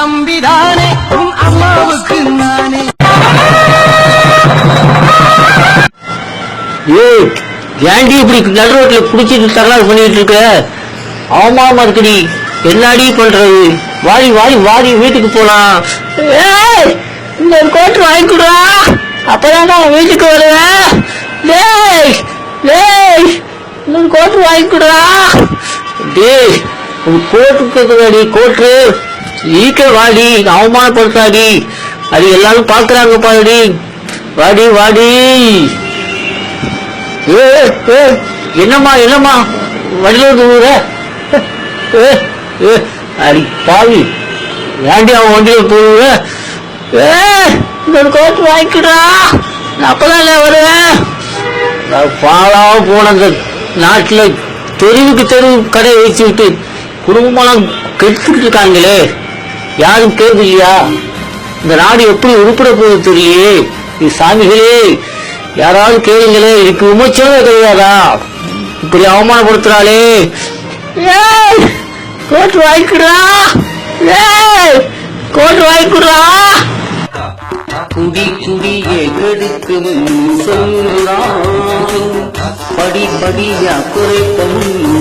தம்பிதானே? உன் அம்மாவுக்கு நானே. ஏய் ஏன்டி இப்படி நடு ரோட்ல குடிச்சிட்டு தரலாம் பண்ணிட்டு இருக்க? அவமானமா இருக்குடி என்னடி பண்றது? வாடி வாடி வாடி வீட்டுக்கு போலாம் ஏய் இந்த ஒரு கோட்டு. வாங்கிக்குடா அப்பதான் நான் வீட்டுக்கு வருவேன். டேய் டேய் ஒரு கோட்டு. வாங்கிக்குடா டேய் உன் கோட்டு கேக்குதாடி கோட்டு வீட்டில் வாடி அவமானப்படுத்தாடி அது எல்லாரும் பாக்குறாங்க பாருடி. வாடி வாடி. ஏ ஏ என்னம்மா என்னம்மா? வண்டியில் ஊர ஏ ஏ அடி பாவி. ஏண்டி அவன் வண்டியில் போடுற ஏ இந்த கோட்டு வாங்கிக்கிறா நான் அப்பதான் வருவேன். பாலாக பாழா போன நாட்டில் தெருவுக்கு தெருவு கடை வச்சு விட்டு குடும்பமெல்லாம் கெடுத்துக்கிட்டு இருக்காங்களே. யாரும் இல்லையா இந்த நாடு எப்படி உருப்பிட போகுது தெரியலையே. இது சாமிகளே யாராவது கேளுங்களே இதுக்கு விமர்சனமே கிடையாதா? இப்படி அவமானப்படுத்துறாளே. ஏய், கோட்டு வாங்கிக்கிறா ஏய், கோட்டு வாங்கிக்கிறா குடி குடியே கெடுக்கும் சொல்லுறான் படி படியா குறைக்கும்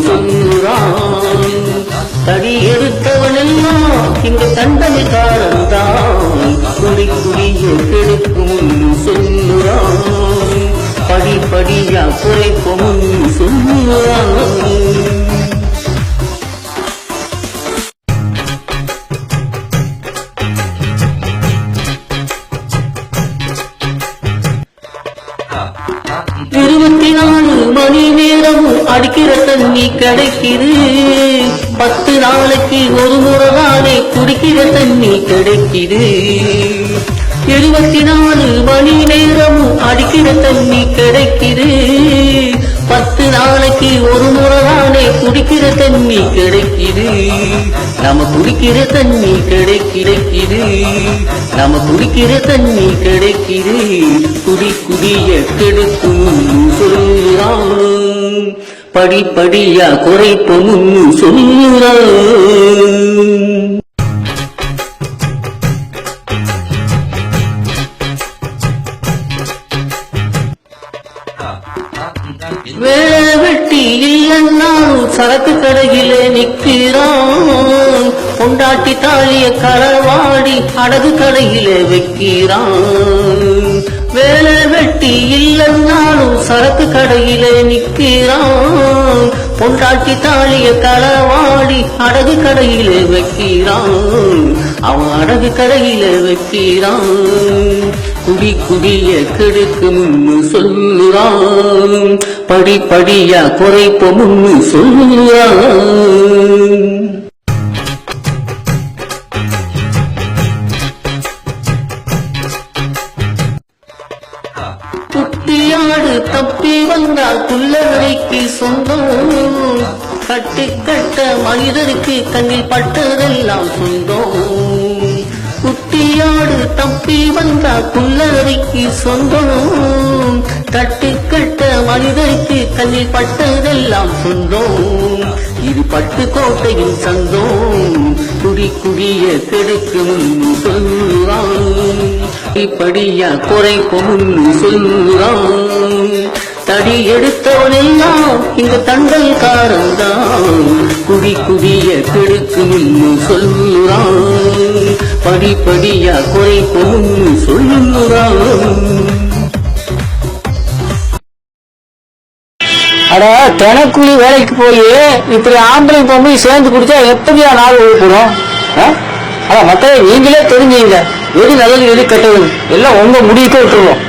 சொல்லுறான் தடி எடுத்தவனெல்லாம் இங்கு தண்டனை காலந்தான் குறி குடியே கெடுக்கும் சொல்லுறான். படி படியா குறைக்கும் சொல்லுறான். இருபத்தி நாலு மணி நேரம் அடிக்கிற தண்ணி கிடைக்குது. பத்து நாளைக்கு ஒரு முறை குடிக்கிற தண்ணி கிடைக்குது. இருபத்தி நாலு மணி நேரமும் அடிக்கிற தண்ணி கிடைக்குது. பத்து நாளைக்கு ஒரு முறை குடிக்கிற தண்ணி கிடைக்குது. நம்ம குடிக்கிற தண்ணி கிடை கிடைக்குது. நம்ம குடிக்கிற தண்ணி கிடைக்குது. குடி குடிய கெடுக்கும் சொல்லுறான் படிப்படியா படியா சொல்லுறா. வேலை வெட்டி இல்லைன்னாலும் சரக்கு கடையிலே நிற்கிறான். பொண்டாட்டி தாலிய களவாடி அடகு கடையிலே வைக்கிறான். வேலை வெட்டி இல்லைன்னா சரக்கு கடையிலே நிக்கிறான் பொண்டாட்டி தாலிய களவாடி அடகு கடையிலே வைக்கிறான். அவன் அடகு கடையிலே வைக்கிறான். குடி குடிய கெடுக்கும்னு சொல்லுறான் படி படியா குறைப்போம்னு சொல்லுறான் தப்பி சொந்தம். கட்டு கட்ட மனிதருக்கு கண்ணில் பட்டதெல்லாம் சொந்தம். குட்டியாடு தப்பி வந்தால் குள்ளவரைக்கு சொந்தம். கட்டு கட்ட மனிதருக்கு கண்ணில் பட்டதெல்லாம் சொந்தம். இது பட்டு கோட்டையின் சந்தோம். குடி குடிய கெடுக்கும் சொல்லுறான். படியா குறைப்போம் சொல்லுறான். தடி எடுத்தவனெல்லாம் இந்த தண்டல் காரந்தான் குடி குடிய கெடுக்கும் சொல்லுறான். படி படியா சொல்லுறான். அட தினக்கூலி வேலைக்கு போய் இப்படி ஆம்பளை பொம்பளை சேர்ந்து குடிச்சா எப்படியா நாள் ஓடிப்படும் அட மக்களே நீங்களே தெரிஞ்சீங்க. எது நல்லது எது கெட்டது எல்லாம் உங்க முடிவுக்கு விட்டுருவோம்.